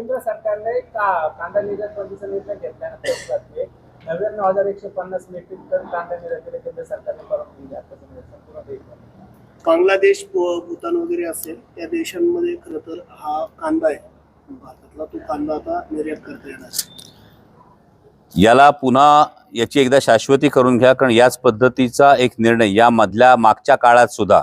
केंद्र सरकारने का कांदा निर्यात बंदीचा निर्णय घेतल्यानंतर नव्याण्णव हजार एकशे पन्नास मेट्रिक टन कांदा निर्यातीला केंद्र सरकारने परवानगी दिली. आता संपूर्ण देशभर बांगलादेश भूतान वगैरे असेल त्या देशांमध्ये खरं तर हा कांदा आहे. भारतातला तो कांदा आता निर्यात करता येणार याला पुन्हा याची एकदा शाश्वती करून घ्या कारण याच पद्धतीचा एक निर्णय या मधल्या मागच्या काळात सुद्धा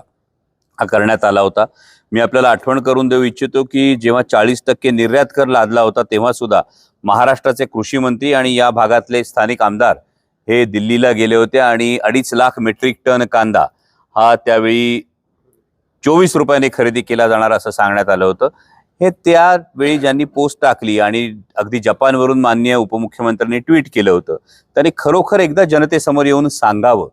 हा करण्यात आला होता. मी आपल्याला आठवण करून देऊ इच्छितो की जेव्हा चाळीस टक्के निर्यात कर लादला होता तेव्हा सुद्धा महाराष्ट्राचे कृषी मंत्री आणि या भागातले स्थानिक आमदार हे दिल्लीला गेले होते आणि अडीच लाख मेट्रिक टन कांदा हा त्यावेळी चोवीस रुपयाने खरेदी केला जाणार असं सांगण्यात आलं होतं. हे त्यावेळी ज्यांनी पोस्ट टाकली आणि अगदी जपानवरून माननीय उपमुख्यमंत्र्यांनी ट्विट केलं होतं त्यांनी खरोखर एकदा जनतेसमोर येऊन सांगावं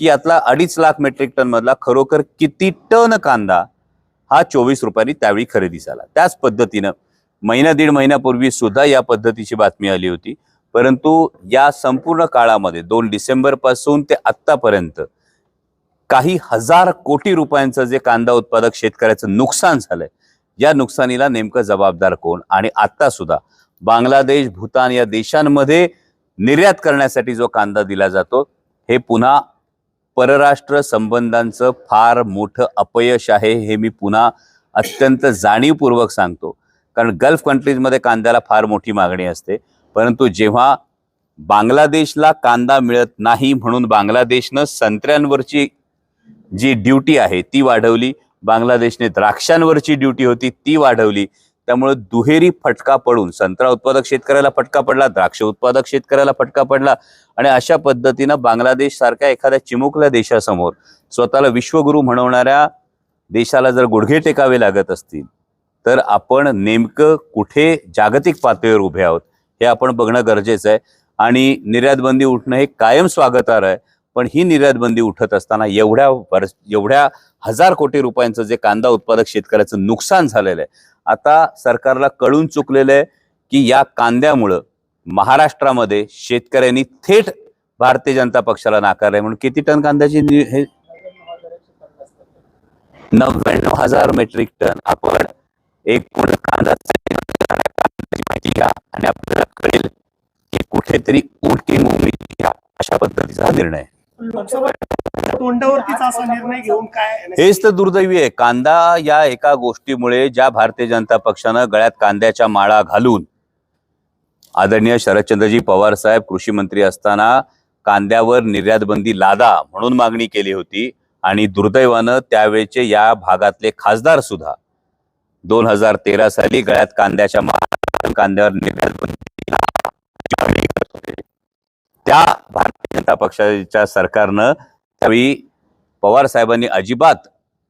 की यातला अडीच लाख मेट्रिक टन मधला खरोखर किती टन कांदा हा चोवीस रुपयांनी त्यावेळी खरेदी झाला. त्याच पद्धतीनं महिना दीड महिन्यापूर्वी सुद्धा या पद्धतीची बातमी आली होती. परंतु या संपूर्ण काळामध्ये दोन डिसेंबरपासून ते आत्तापर्यंत काही हजार कोटी रुपयांचं जे कांदा उत्पादक शेतकऱ्याचं नुकसान झालंय या नुकसानीला नेमकं जबाबदार कोण? आणि आता सुद्धा बांगलादेश भूतान या देशांमध्ये निर्यात करण्यासाठी जो कांदा दिला जातो हे पुन्हा परराष्ट्र संबंधांचं फार मोठं अपयश आहे हे मी पुन्हा अत्यंत जाणीवपूर्वक सांगतो. कारण गल्फ कंट्रीजमध्ये कांद्याला फार मोठी मागणी असते. परंतु जेव्हा बांगलादेशला कांदा मिळत नाही म्हणून बांगलादेशनं संत्र्यांवरची जी ड्युटी आहे ती वाढवली. बांगलादेशने द्राक्षांवरची ड्युटी होती ती वाढवली. त्यामुळे दुहेरी फटका पडून संत्रा उत्पादक शेतकऱ्याला फटका पडला द्राक्ष उत्पादक शेतकऱ्याला फटका पडला आणि अशा पद्धतीनं बांगलादेश सारख्या एखाद्या चिमुकल्या देशासमोर स्वतःला विश्वगुरू म्हणवणाऱ्या देशाला जर गुडघे टेकावे लागत असतील तर आपण नेमकं कुठे जागतिक पातळीवर उभे आहोत हे आपण बघणं गरजेचं आहे. आणि निर्यात बंदी उठणं हे कायम स्वागतार आहे. पण ही निर्यात बंदी उठत असताना एवढ्या वर्ष एवढ्या हजार कोटी रुपयांचं जे कांदा उत्पादक शेतकऱ्याचं नुकसान झालेलं आहे. आता सरकारला कळून चुकलेलं आहे की या कांद्यामुळं महाराष्ट्रामध्ये शेतकऱ्यांनी थेट भारतीय जनता पक्षाला नाकारलंय म्हणून किती टन कांद्याची हे? नव्याण्णव हजार मेट्रिक टन. आपण एक कांदा माहिती घ्या आणि आपल्याला कळेल की कुठेतरी उलटी मोमी घ्या अशा पद्धतीचा निर्णय लोकसभा तोंडावरतीच असा निर्णय घेऊन काय हेच तर दुर्दैवी आहे. कांदा या एका गोष्टीमुळे ज्या भारतीय जनता पक्षानं गळ्यात कांद्याच्या माळा घालून आदरणीय शरदचंद्रजी पवार साहेब कृषी मंत्री असताना कांद्यावर निर्यात बंदी लादा म्हणून मागणी केली होती आणि दुर्दैवानं त्यावेळेचे या भागातले खासदार सुद्धा दोन हजार तेरा साली गळ्यात कांद्याच्या माळा कांद्यावर निर्यात बंदी त्या भारतीय जनता पक्षाच्या सरकारनं त्यावेळी पवार साहेबांनी अजिबात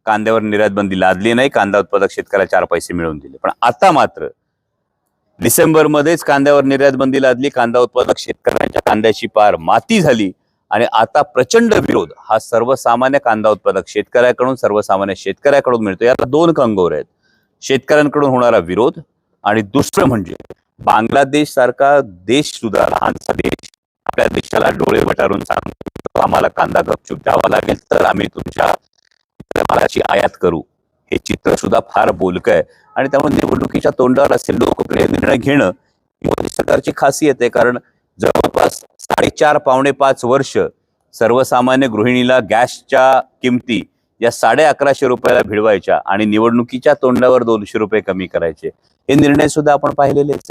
कांद्यावर निर्यात बंदी लादली नाही कांदा उत्पादक शेतकऱ्याला चार पैसे मिळवून दिले. पण आता मात्र डिसेंबर मध्येच कांद्यावर निर्यात बंदी लादली कांदा उत्पादक शेतकऱ्यांच्या कांद्याची पार माती झाली आणि आता प्रचंड विरोध हा सर्वसामान्य कांदा उत्पादक शेतकऱ्याकडून सर्वसामान्य शेतकऱ्याकडून मिळतो. याला दोन कंगोर आहेत. शेतकऱ्यांकडून होणारा विरोध आणि दुसरं म्हणजे बांगलादेश सारखा देश सुद्धा लहानसा देश आपल्या देशाला डोळे वटारून सांगतो आम्हाला कांदा गपचूप द्यावा लागेल तर आम्ही तुमच्या मालाची आयात करू. हे चित्र सुद्धा फार बोलकं आहे. आणि त्यामुळे निवडणुकीच्या तोंडावर असे लोकप्रिय निर्णय घेणं मोदी सरकारची खासियत आहे. कारण जवळपास साडेचार पावणे पाच वर्ष सर्वसामान्य गृहिणीला गॅसच्या किमती या साडे अकराशे रुपयाला भिडवायच्या आणि निवडणुकीच्या तोंडावर दोनशे रुपये कमी करायचे. हे निर्णय सुद्धा आपण पाहिलेलेच